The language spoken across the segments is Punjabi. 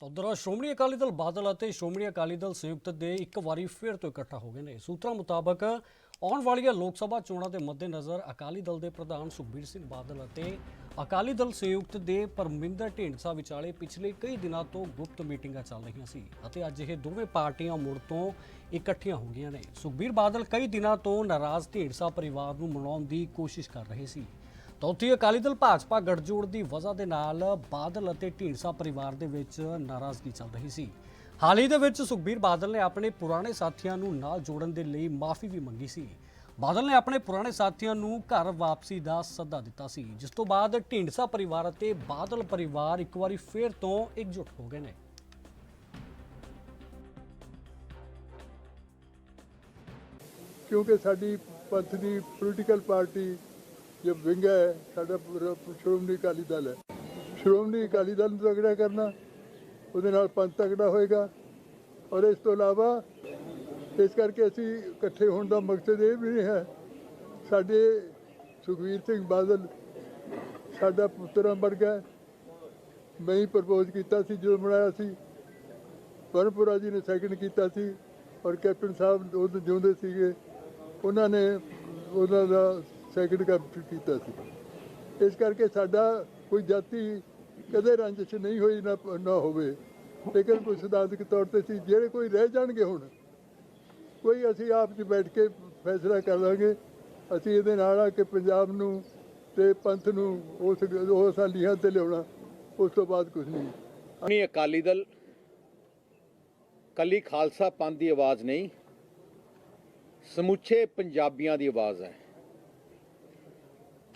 ਤਾਂ ਉਧਰ ਸ਼੍ਰੋਮਣੀ ਅਕਾਲੀ ਦਲ ਬਾਦਲ ਅਤੇ ਸ਼੍ਰੋਮਣੀ ਅਕਾਲੀ ਦਲ ਸੰਯੁਕਤ ਦੇ ਇੱਕ ਵਾਰੀ ਫਿਰ ਤੋਂ ਇਕੱਠਾ ਹੋ ਗਏ ਨੇ। ਸੂਤਰਾਂ ਮੁਤਾਬਕ ਆਉਣ ਵਾਲੀਆਂ ਲੋਕ ਸਭਾ ਚੋਣਾਂ ਦੇ ਮੱਦੇਨਜ਼ਰ ਅਕਾਲੀ ਦਲ ਦੇ ਪ੍ਰਧਾਨ ਸੁਖਬੀਰ ਸਿੰਘ ਬਾਦਲ ਅਤੇ ਅਕਾਲੀ ਦਲ ਸੰਯੁਕਤ ਦੇ ਪਰਮਿੰਦਰ ਢੀਂਡਸਾ ਵਿਚਾਲੇ ਪਿਛਲੇ ਕਈ ਦਿਨਾਂ ਤੋਂ ਗੁਪਤ ਮੀਟਿੰਗਾਂ ਚੱਲ ਰਹੀਆਂ ਸੀ ਅਤੇ ਅੱਜ ਇਹ ਦੋਵੇਂ ਪਾਰਟੀਆਂ ਮੁੜ ਤੋਂ ਇਕੱਠੀਆਂ ਹੋ ਗਈਆਂ ਨੇ। ਸੁਖਬੀਰ ਬਾਦਲ ਕਈ ਦਿਨਾਂ ਤੋਂ ਨਾਰਾਜ਼ ਢੀਂਡਸਾ ਪਰਿਵਾਰ ਨੂੰ ਮਨਾਉਣ ਦੀ ਕੋਸ਼ਿਸ਼ ਕਰ ਰਹੇ ਸੀ। ਤਾਂ ਉੱਥੇ ਅਕਾਲੀ ਦਲ ਭਾਜਪਾ ਗੱਠਜੋੜ ਦੀ ਵਜ੍ਹਾ ਦੇ ਨਾਲ ਬਾਦਲ ਅਤੇ ਢੀਂਡਸਾ ਪਰਿਵਾਰ ਦੇ ਵਿੱਚ ਨਾਰਾਜ਼ਗੀ ਚੱਲ ਰਹੀ ਸੀ। ਹਾਲ ਹੀ ਦੇ ਵਿੱਚ ਸੁਖਬੀਰ ਬਾਦਲ ਨੇ ਆਪਣੇ ਪੁਰਾਣੇ ਸਾਥੀਆਂ ਨੂੰ ਨਾਲ ਜੋੜਨ ਦੇ ਲਈ ਮਾਫੀ ਵੀ ਮੰਗੀ ਸੀ। ਬਾਦਲ ਨੇ ਆਪਣੇ ਪੁਰਾਣੇ ਸਾਥੀਆਂ ਨੂੰ ਘਰ ਵਾਪਸੀ ਦਾ ਸੱਦਾ ਦਿੱਤਾ ਸੀ, ਜਿਸ ਤੋਂ ਬਾਅਦ ਢੀਂਡਸਾ ਪਰਿਵਾਰ ਅਤੇ ਬਾਦਲ ਪਰਿਵਾਰ ਇੱਕ ਵਾਰੀ ਫੇਰ ਤੋਂ ਇਕਜੁੱਟ ਹੋ ਗਏ ਨੇ। ਕਿਉਂਕਿ ਸਾਡੀ ਪੰਥ ਦੀ ਪੋਲੀਟੀਕਲ ਪਾਰਟੀ ਜੋ ਵਿੰਗ ਹੈ, ਸਾਡਾ ਪੂਰਾ ਸ਼੍ਰੋਮਣੀ ਅਕਾਲੀ ਦਲ ਹੈ। ਸ਼੍ਰੋਮਣੀ ਅਕਾਲੀ ਦਲ ਨੂੰ ਤਗੜਾ ਕਰਨਾ, ਉਹਦੇ ਨਾਲ ਪੰਥ ਤਗੜਾ ਹੋਏਗਾ। ਔਰ ਇਸ ਤੋਂ ਇਲਾਵਾ, ਇਸ ਕਰਕੇ ਅਸੀਂ ਇਕੱਠੇ ਹੋਣ ਦਾ ਮਕਸਦ ਇਹ ਵੀ ਨਹੀਂ ਹੈ, ਸਾਡੇ ਸੁਖਵੀਰ ਸਿੰਘ ਬਾਦਲ, ਸਾਡਾ ਪੁੱਤਰਾਂ ਵਰਗਾ ਗਿਆ ਮੈਂ ਹੀ ਪ੍ਰਪੋਜ਼ ਕੀਤਾ ਸੀ, ਜਦੋਂ ਬਣਾਇਆ ਸੀ। ਪਰਮਪੁਰਾ ਜੀ ਨੇ ਸੈਕਿੰਡ ਕੀਤਾ ਸੀ, ਔਰ ਕੈਪਟਨ ਸਾਹਿਬ ਉਹ ਜਿਉਂਦੇ ਸੀਗੇ। ਉਹਨਾਂ ਨੇ, ਉਹਨਾਂ ਦਾ ਸੈਕਿੰਡ ਕੈਪਟਨ ਕੀਤਾ ਸੀ। ਇਸ ਕਰਕੇ ਸਾਡਾ ਕੋਈ ਜਾਤੀ ਕਦੇ ਰੰਜਿਸ਼ ਨਹੀਂ ਹੋਈ ਨਾ ਨਾ ਹੋਵੇ। ਲੇਕਿਨ ਕੋਈ ਸਿਧਾਂਤਕ ਤੌਰ ਤੇ ਸੀ ਜਿਹੜੇ ਕੋਈ ਰਹਿ ਜਾਣਗੇ ਹੁਣ, ਕੋਈ ਅਸੀਂ ਆਪ 'ਚ ਬੈਠ ਕੇ ਫੈਸਲਾ ਕਰ ਲਾਂਗੇ। ਅਸੀਂ ਇਹਦੇ ਨਾਲ ਆ ਕਿ ਪੰਜਾਬ ਨੂੰ ਤੇ ਪੰਥ ਨੂੰ ਉਸ ਉਸ ਲੀਹਾਂ ਤੇ ਲਿਆਉਣਾ, ਉਸ ਤੋਂ ਬਾਅਦ ਕੁਝ ਨਹੀਂ। ਨਹੀਂ ਅਕਾਲੀ ਦਲ ਕੱਲੀ ਖਾਲਸਾ ਪੰਥ ਦੀ ਆਵਾਜ਼ ਨਹੀਂ, ਸਮੁੱਚੇ ਪੰਜਾਬੀਆਂ ਦੀ ਆਵਾਜ਼ ਹੈ।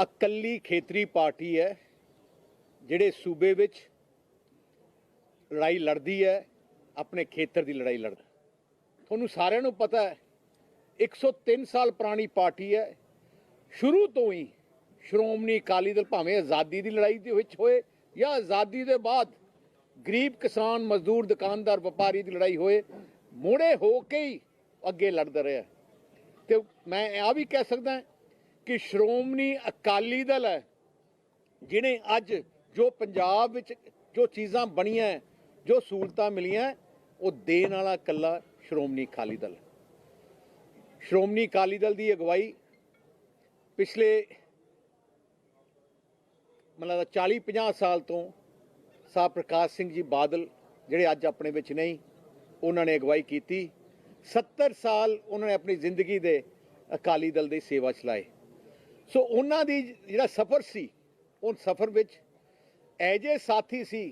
ਇਕੱਲੀ ਖੇਤਰੀ ਪਾਰਟੀ ਹੈ, ਜਿਹੜੇ ਸੂਬੇ ਵਿੱਚ ਲੜਾਈ ਲੜਦੀ ਹੈ, ਆਪਣੇ ਖੇਤਰ ਦੀ ਲੜਾਈ ਲੜਦਾ। ਤੁਹਾਨੂੰ ਸਾਰਿਆਂ ਨੂੰ ਪਤਾ ਹੈ 103 ਸਾਲ ਪੁਰਾਣੀ ਪਾਰਟੀ ਹੈ, ਸ਼ੁਰੂ ਤੋਂ ਹੀ ਸ਼੍ਰੋਮਣੀ ਅਕਾਲੀ ਦਲ ਭਾਵੇਂ ਆਜ਼ਾਦੀ ਦੀ ਲੜਾਈ ਦੇ ਵਿੱਚ ਹੋਏ ਜਾਂ ਆਜ਼ਾਦੀ ਦੇ ਬਾਅਦ ਗਰੀਬ ਕਿਸਾਨ, ਮਜ਼ਦੂਰ, ਦੁਕਾਨਦਾਰ, ਵਪਾਰੀ ਦੀ ਲੜਾਈ ਹੋਏ, ਮੋੜੇ ਹੋ ਕੇ ਹੀ ਅੱਗੇ ਲੜਦਾ ਰਿਹਾ। ਤੇ ਮੈਂ ਆ ਵੀ ਕਹਿ ਸਕਦਾ ਕਿ ਸ਼੍ਰੋਮਣੀ ਅਕਾਲੀ ਦਲ ਹੈ, ਜਿਹਨੇ ਅੱਜ ਜੋ ਪੰਜਾਬ ਵਿੱਚ ਜੋ ਚੀਜ਼ਾਂ ਬਣੀਆਂ ਜੋ ਸਹੂਲਤਾਂ ਮਿਲੀਆਂ ਉਹ ਦੇਣ ਵਾਲਾ ਕੱਲਾ ਸ਼੍ਰੋਮਣੀ ਅਕਾਲੀ ਦਲ ਸ਼੍ਰੋਮਣੀ ਅਕਾਲੀ ਦਲ ਦੀ ਅਗਵਾਈ ਪਿਛਲੇ ਮਤਲਬ 40 50 ਸਾਲ ਤੋਂ ਸਾਹ ਪ੍ਰਕਾਸ਼ ਸਿੰਘ ਜੀ ਬਾਦਲ ਜਿਹੜੇ ਅੱਜ ਆਪਣੇ ਵਿੱਚ ਨਹੀਂ, ਉਹਨਾਂ ਨੇ ਅਗਵਾਈ ਕੀਤੀ। 70 ਸਾਲ ਉਹਨਾਂ ਨੇ ਆਪਣੀ ਜ਼ਿੰਦਗੀ ਦੇ ਅਕਾਲੀ ਦਲ ਦੀ ਸੇਵਾ ਚਲਾਏ ਸੋ ਉਹਨਾਂ ਦੀ ਜਿਹੜਾ ਸਫ਼ਰ ਸੀ ਉਹ ਸਫ਼ਰ ਵਿੱਚ ਐਜੇ ਸਾਥੀ ਸੀ